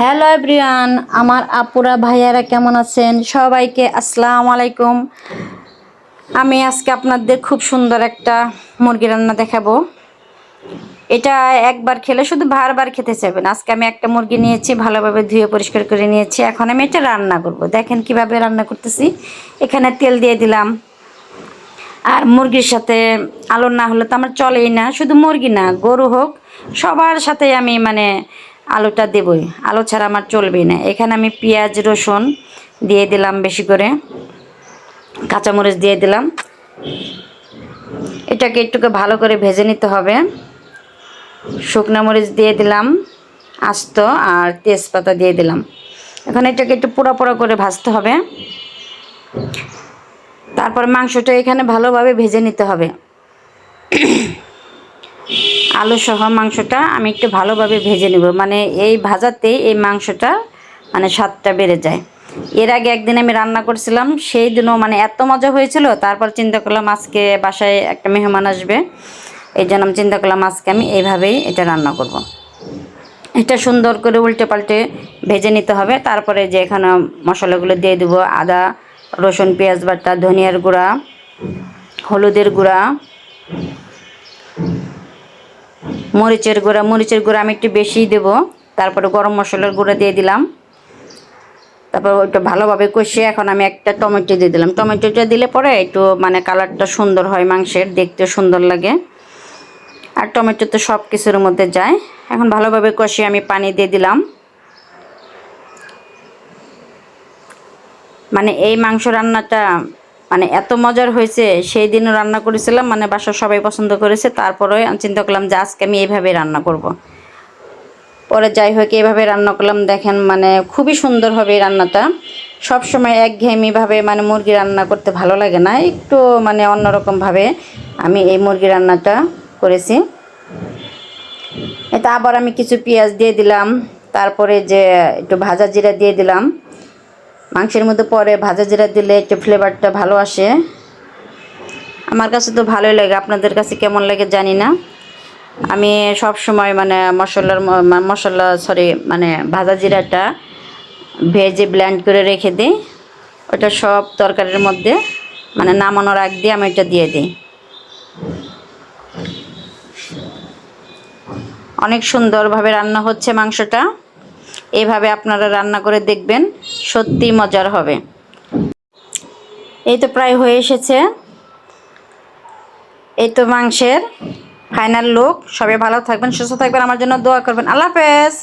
Hello everyone আমার আপুরা, ভাইয়ারা কেমন আছেন? সবাইকে আসসালামু আলাইকুম। আমি আজকে আপনাদের খুব সুন্দর একটা মুরগি রান্না দেখাবো। এটা একবার খেলে শুধু বারবার খেতে চাইবেন। আজকে আমি একটা মুরগি নিয়েছি, ভালোভাবে ধুয়ে পরিষ্কার করে নিয়েছি। এখন আমি এটা রান্না করব। দেখেন কীভাবে রান্না করতেছি। এখানে তেল দিয়ে দিলাম। আর মুরগির সাথে আলো না হলে তো আমার চলেই না। শুধু মুরগি না, গরু হোক, সবার সাথে আমি মানে আলুটা দেবই। আলু ছাড়া আমার চলবেই না। এখানে আমি পেঁয়াজ, রসুন দিয়ে দিলাম বেশি করে। কাঁচামরিচ দিয়ে দিলাম। এটাকে একটুকে ভালো করে ভেজে নিতে হবে। শুকনো মরিচ দিয়ে দিলাম, আস্ত আর তেজপাতা দিয়ে দিলাম। এখন এটাকে একটু পোড়া পোড়া করে ভাজতে হবে। তারপর মাংসটা এখানে ভালোভাবে ভেজে নিতে হবে। আলু সহ মাংসটা আমি একটু ভালোভাবে ভেজে নেব। মানে এই ভাজাতেই এই মাংসটা মানে স্বাদটা বেড়ে যায়। এর আগে একদিন আমি রান্না করছিলাম, সেই দিনও মানে এত মজা হয়েছিল, তারপর চিন্তা করলাম আজকে বাসায় একটা মেহমান আসবে। এই জন্য আমি চিন্তা করলাম আজকে আমি এইভাবেই এটা রান্না করব। এটা সুন্দর করে উল্টে পাল্টে ভেজে নিতে হবে। তারপরে যে এখানে মশলাগুলো দিয়ে দেবো, আদা, রসুন, পেঁয়াজ বাটা, ধনিয়ার গুঁড়া, হলুদের গুঁড়া মরিচের গুঁড়া মরিচের গুঁড়া আমি একটু বেশিই দেবো। তারপরে গরম মশলার গুঁড়া দিয়ে দিলাম। তারপর ওইটা ভালোভাবে কষিয়ে এখন আমি একটা টমেটো দিয়ে দিলাম। টমেটোটা দিলে পরে একটু মানে কালারটা সুন্দর হয় মাংসের, দেখতে সুন্দর লাগে। আর টমেটো তো সব কিছুর মধ্যে যায়। এখন ভালোভাবে কষিয়ে আমি পানি দিয়ে দিলাম। মানে এই মাংস রান্নাটা মানে এত মজার হয়েছে, সেই দিনও রান্না করেছিলাম মানে বাসার সবাই পছন্দ করেছে, তারপরে আমি চিন্তা করলাম যে আজকে আমি এইভাবে রান্না করব। পরে যাই হোক, এইভাবে রান্না করলাম, দেখেন মানে খুবই সুন্দর হবে এই রান্নাটা সব সময় একঘেয়েমিভাবে মানে মুরগি রান্না করতে ভালো লাগে না, একটু মানে অন্যরকমভাবে আমি এই মুরগি রান্নাটা করেছি এটা আবার আমি কিছু পেঁয়াজ দিয়ে দিলাম, তারপরে যে একটু ভাজা জিরা দিয়ে দিলাম মাংসের মধ্যে পরে ভাজা জিরা দিলে একটু ফ্লেভারটা ভালো আসে। আমার কাছে তো ভালোই লাগে, আপনাদের কাছে কেমন লাগে জানি না। আমি সব সময় মানে মশলার মশলা সরি মানে ভাজা জিরাটা ভেজে ব্ল্যান্ড করে রেখে দিই। ওটা সব তরকারির মধ্যে মানে নামানোর আগ দিয়ে আমি ওটা দিয়ে দিই। অনেক সুন্দরভাবে রান্না হচ্ছে মাংসটা। এইভাবে আপনারা রান্না করে দেখবেন। সত্যি মজার হবে। এই তো প্রায় হয়ে এসেছে। এই তো মাংসের ফাইনাল লুক সবাই ভালো থাকবেন, সুস্থ থাকবেন, আমার জন্য দোয়া করবেন। আল্লাহ হাফেজ।